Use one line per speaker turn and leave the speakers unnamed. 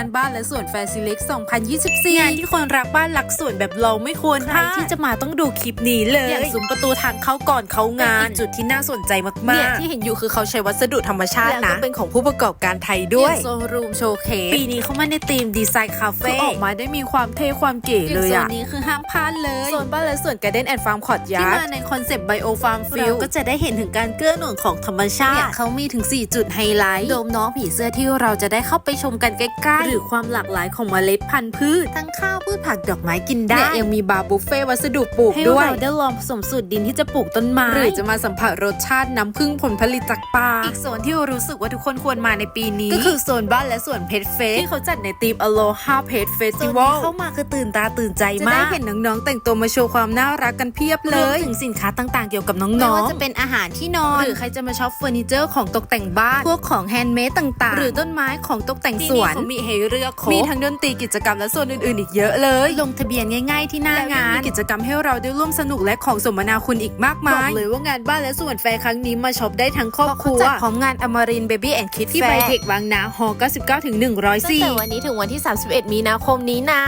านบ้านและสวนแฟร์ซิเล็ก2024 งานที่คนรักบ้านรักสวนแบบเราไม่ควรใครที่จะมาต้องดูคลิปนี้เลยอย่างซุ้มประตูทางเข้าก่อนเขางานเป็นอีกจุดที่น่าสนใจมากๆที่เห็นอยู่คือเขาใช้วัสดุธรรมชาตินะเป็นของผู้ประกอบการไทยด้วยโซนรูมโชว์เคสปีนี้เขามาในธีมดีไซน์คาเฟ่ออกมาได้มีความเท่ความเก๋เลยอะโซนนี้คือห้ามพลาดเลยโซนบ้านและสวนการ์เด้นแอนด์ฟาร์มคอร์ดยาร์ดที่มาในคอนเซปต์ไบโอฟาร์มฟิลก็จะได้เห็นถึงการเกื้อหนุนของธรรมชาติเขามีถึง 4 จุดไฮไลท์โดมน้องผีเสื้อที่เราจะได้เข้าไปชมกันใกล้ๆหรือความหลากหลายของเมล็ดพันธุ์พืช ทั้งข้าวพืชผักดอกไม้กินได้ยังมีบาร์บุฟเฟ่ต์วัสดุปลูกด้วย ให้เราได้ลองผสมสูตรดินที่จะปลูกต้นไม้ หรือจะมาสัมผัสรสชาติน้ำผึ้งผลผลิตจากป่า อีกโซนที่รู้สึกว่าทุกคนควรมาในปีนี้ ก็คือโซนบ้านและสวนเพชรเฟสที่เขาจัดในธีม Aloha Pet Festival เข้ามาคือตื่นตาตื่นใจมาก จะได้เห็นน้องๆแต่งตัวมาโชว์ความน่ารักกันเพียบเลยถึงสินค้าต่างๆ เกี่ยวกับน้องๆไม่ว่าจะเป็นอาหารที่นอน หรือใครจะมาช็อปเฟอร์นิเจอร์ของตกแต่งบ้าน พวกของแฮนด์เมดต่างๆ หรือต้นไม้ของตกแต่งสวนมีให้เลือกมีทั้งดนตรีกิจกรรมและโซนอื่นๆ อีกเยอะเลย ลงทะเบียนง่าย ๆ ที่หน้างานมีกิจกรรมให้เราได้ร่วมสนุกและของสมนาคุณอีกมากมายบอกเลยว่างานบ้านและส่วนแฟร์ครั้งนี้มาช็อปได้ทั้งครอบครัวจัดพร้อมงานอมรินเบบี้แอนด์คิดที่ไบเทคบางนาฮอ99ถึง104
ตั้งแต่วันนี้ถึงวันที่ 31 มีนาคมนี้นะ